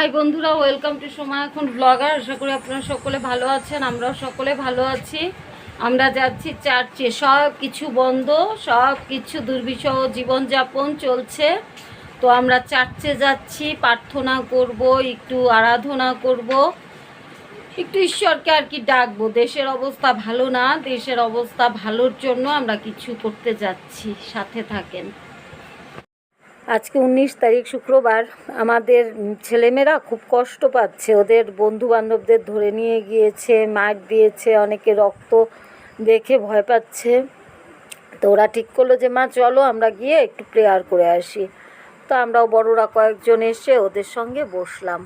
High বন্ধুরা welcome to সময় এখন ব্লগার আশা করি আপনারা সকলে ভালো আছেন, আমরাও সকলে ভালো আছি। আমরা যাচ্ছি চার্চে। সব কিছু বন্ধ সব কিছু দুর্বিষহ জীবনযাপন চলছে। তো আমরা চার্চে যাচ্ছি, প্রার্থনা করব, একটু আরাধনা করব। একটু ঈশ্বরকে আর কি ডাকবো। দেশের অবস্থা ভালো না, দেশের অবস্থা ভালোর জন্য আমরা কিছু করতে যাচ্ছি। সাথে থাকেন। আজকে উনিশ তারিখ শুক্রবার আমাদের ছেলেমেয়েরা খুব কষ্ট পাচ্ছে। ওদের বন্ধু বান্ধবদের ধরে নিয়ে গিয়েছে, মার দিয়েছে, অনেকে রক্ত দেখে ভয় পাচ্ছে। তো ওরা ঠিক করল যে, মা, চলো আমরা গিয়ে একটু প্রেয়ার করে আসি। তো আমরাও বড়রা কয়েকজন এসে ওদের সঙ্গে বসলাম।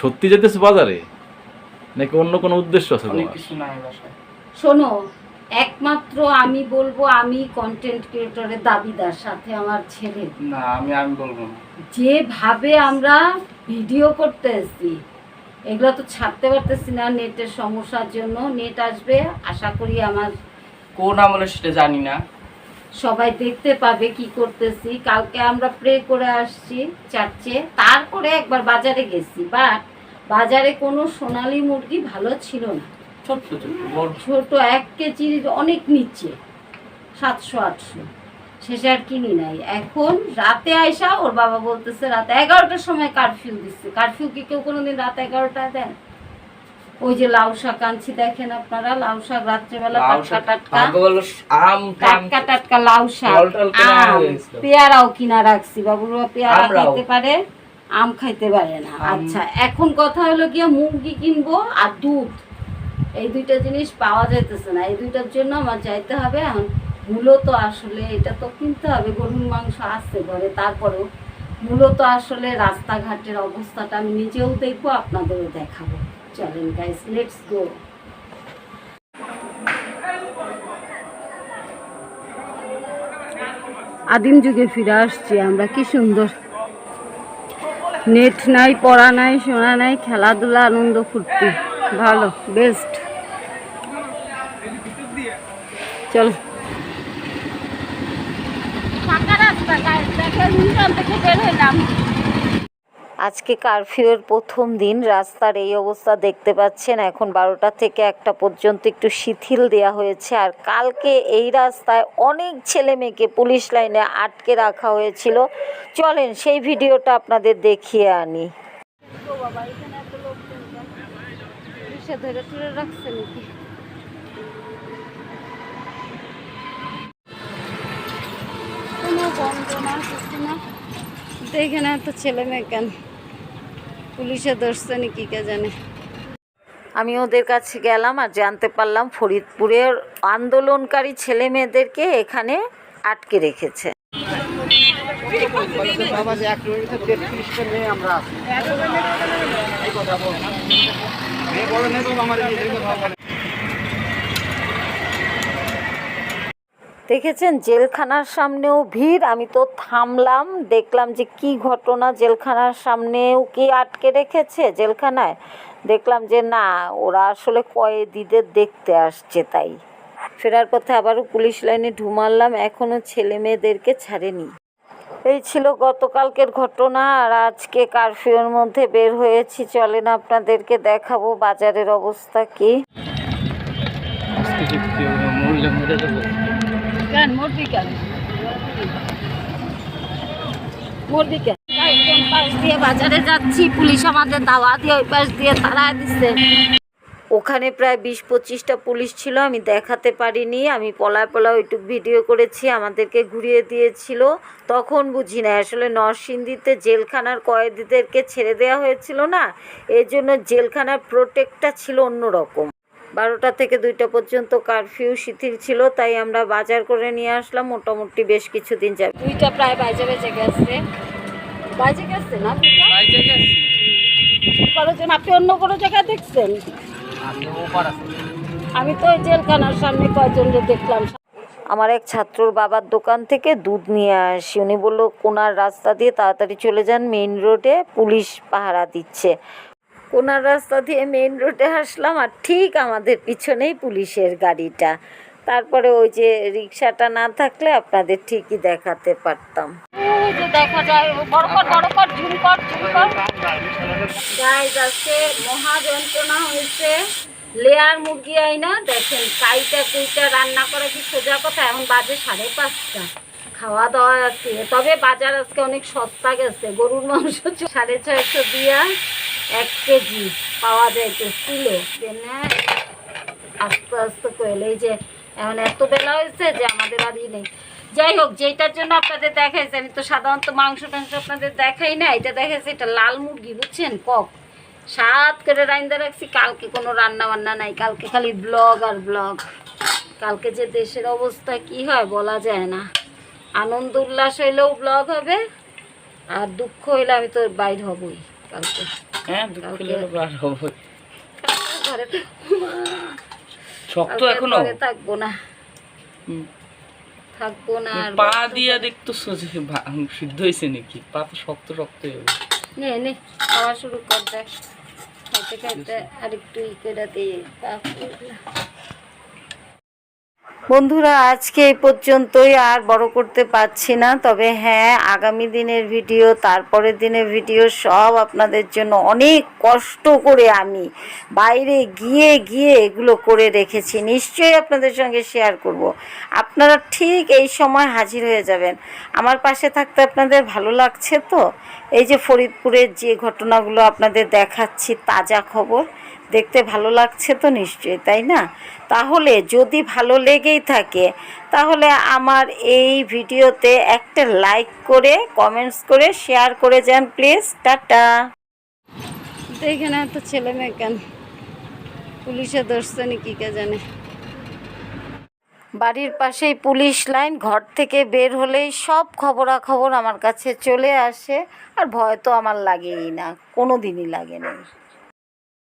সত্যি যেতেছো বাজারে? নাকি অন্য কোনো উদ্দেশ্য আছে অনেক তোমার? কিছু নাই বাসায়। শোনো একমাত্র আমি বলব আমি কন্টেন্ট ক্রিয়েটরের দাবিদার সাথে আমার ছেলে। না আমি আমি বলব না। যেভাবে আমরা ভিডিও করতে করতেছি এগুলো তো ছাড়তে পারতেছি না নেটের সমস্যার জন্য। নেট আসবে আশা করি আমার কোন আমলে সেটা জানি না। সবাই দেখতে পাবে কি করতেছি। কালকে আমরা প্রে করে আসছি চার্চে তারপরে একবার বাজারে গেছি। বাট বাজারে কোনো সোনালি মুরগি ভালো ছিল না। ছোট এক কেজির অনেক নিচে সাতশো আটশো। শেষে আর কিনি নাই। এখন রাতে আইসা ওর বাবা বলতেছে রাতে এগারোটার সময় কারফিউ দিচ্ছে। কারফিউ কি কেউ কোনোদিন রাত এগারোটায় দেন ওই যে লাউ শাক আনছি দেখেন আপনারা লাউ শাক রাত্রেবেলা টাটকা টাটকা। টাটকা টাটকা লাউ শাক আম। পেয়ারাও কিনা রাখছি বাবুরা পেয়ারা। খাইতে পারে আম খাইতে পারে না। আচ্ছা এখন কথা হলো গিয়ে মুরগি কিনবো আর দুধ। এই দুইটা জিনিস পাওয়া যাইতেছে না এই দুইটার জন্য আমার যাইতে হবে। এখন মূলত আসলে এটা তো কিনতে হবে গরুর মাংস আছে ঘরে তারপরেও মূলত আসলে রাস্তাঘাটের অবস্থাটা আমি নিজেও দেখব আপনাদেরও দেখাবো। চলেন গাইস লেটস গো আদিম যুগে ফিরে আসছি আমরা, কি সুন্দর। নেট নাই, পড়া নাই, শোনা নাই, খেলাধুলা, আনন্দ, ফুর্তি, ভালো বেস্ট চলো। আজকে কারফিউয়ের প্রথম দিন, রাস্তার এই অবস্থা দেখতে পাচ্ছেন। এখন বারোটা থেকে একটা পর্যন্ত একটু শিথিল দেওয়া হয়েছে। আর কালকে এই রাস্তায় অনেক ছেলে মেয়েকে পুলিশ লাইনে আটকে রাখা হয়েছিল। চলেন সেই ভিডিওটা আপনাদের দেখিয়ে আনি। দেখে না তো ছেলে মেয়ে কেন। পুলিশে ধরছে নাকি কে জানে। আমি ওদের কাছে গেলাম আর জানতে পারলাম ফরিদপুরের আন্দোলনকারী ছেলে মেয়েদেরকে এখানে আটকে রেখেছে। দেখেছেন জেলখানার সামনেও ভিড়? আমি তো থামলাম, দেখলাম যে কি ঘটনা, জেলখানার সামনেও কি আটকে রেখেছে জেলখানায়? দেখলাম যে না, ওরা আসলে কয়েদিদের দেখতে আসছে তাই। ফেরার পথে আবারও পুলিশ লাইনে ঢুমারলাম এখনও ছেলে মেয়েদেরকে ছাড়েনি। এই ছিল গতকালকের ঘটনা, আর আজকে কারফিউর মধ্যে বের হয়েছি। চলেন আপনাদেরকে দেখাবো বাজারের অবস্থা কি। বাজারে যাচ্ছি, পুলিশ আমাদের দাওয়া দিয়ে ওই পাশ দিয়ে দিচ্ছে ওখানে প্রায় বিশ পঁচিশটা পুলিশ ছিল, আমি দেখাতে পারিনি, আমি পলায় পলা ওইটুক ভিডিও করেছি, আমাদেরকে ঘুরিয়ে দিয়েছিল। তখন বুঝি না আসলে নরসিংদীতে জেলখানার কয়েদিদেরকে ছেড়ে দেওয়া হয়েছিল না এই জন্য জেলখানার প্রোটেক্টটা ছিল অন্যরকম। বারোটা থেকে দুইটা পর্যন্ত কারফিউ শিথিল ছিল তাই আমরা বাজার করে নিয়ে আসলাম। মোটামুটি বেশ কিছুদিন যাবে দুইটা প্রায় বাজে বেজে গেছে। বাজে গেছে না গেছি। করেছেন আপনি অন্য কোনো জায়গায় দেখছেন? আপনি ওপার আছে আমি তো ওই জেলখানার সামনে কয়জনকে দেখলাম। আমার এক ছাত্রর বাবার দোকান থেকে দুধ নিয়ে আসি। উনি বলল কোনার রাস্তা দিয়ে তাড়াতাড়ি চলে যান মেইন রোডে পুলিশ পাহারা দিচ্ছে। কোনার রাস্তা দিয়ে মেন রোডে আসলাম আর ঠিক আমাদের পিছনেই পুলিশের গাড়িটা। তারপরে ওই যে রিক্সাটা না থাকলে আপনাদের ঠিকই দেখাতে পারতাম। দেখা যায় বড় কর বড় কর, ঝুম মহা যন্ত্রণা হয়েছে। লেয়ার মুরগি আইনা, দেখেন, কাইটা কুইটা রান্না করা কি সোজা কথা? এখন বাজে সাড়ে পাঁচটা। খাওয়া দাওয়া আছে। তবে বাজার আজকে অনেক সস্তা গেছে। গরুর মাংস সাড়ে ছয়শো দিয়া। এক কেজি পাওয়া যায় তো কিলো? আস্তে আস্তে কইলে, এই যে এখন এত বেলা হয়েছে যে আমাদের আর নেই। যাই হোক যেটার জন্য আপনাদের দেখাইছে, আমি তো সাধারণত মাংস টাংস আপনাদের দেখাই না, এটা দেখাইছে, এটা লাল মুরগি, বুঝছেন, কক। সাত করে রাইন্দা রাখছি, কালকে কোনো রান্না বান্না নাই, কালকে খালি ব্লগ আর ব্লগ। কালকে যে দেশের অবস্থা, কি হয় বলা যায় না। আনন্দ উল্লাস হইলেও ব্লগ হবে, আর দুঃখ হইলে আমি তো বাইর হবই। কালকে। হ্যাঁ দুঃখ কালকে- বার হব। ঘরে শক্ত এখনও? থাকব না। থাকব না পা দিয়া দেখতেছো যে সিদ্ধ হয়েছে নাকি? পা তো শক্ত শক্ত নে নে খাওয়া শুরু কর দেখ। খাইতে খাইতে আর একটু ই করে দিয়ে বন্ধুরা, আজকে এই পর্যন্তই আর বড় করতে পারছি না, তবে হ্যাঁ আগামী দিনের ভিডিও, তারপরের দিনের ভিডিও সব আপনাদের জন্য অনেক কষ্ট করে আমি বাইরে গিয়ে গিয়ে এগুলো করে রেখেছি। নিশ্চয়ই আপনাদের সঙ্গে শেয়ার করব। আপনারা ঠিক এই সময় হাজির হয়ে যাবেন। আমার পাশে থাকতে আপনাদের ভালো লাগছে তো? এই যে ফরিদপুরের যে ঘটনাগুলো আপনাদের দেখাচ্ছি, তাজা খবর। দেখতে ভালো লাগছে তো নিশ্চয়ই তাই না? তাহলে যদি ভালো লেগেই থাকে তাহলে আমার এই ভিডিওতে একটা লাইক করে কমেন্টস করে শেয়ার করে যান প্লিজ টাটা। দেখে না তো ছেলে মেয়ে কেন? পুলিশে ধরছে নাকি কে জানে? বাড়ির পাশেই পুলিশ লাইন ঘর থেকে বের হলেই সব খবরাখবর আমার কাছে চলে আসে আর ভয় তো আমার লাগেই না কোনো দিনই লাগে না।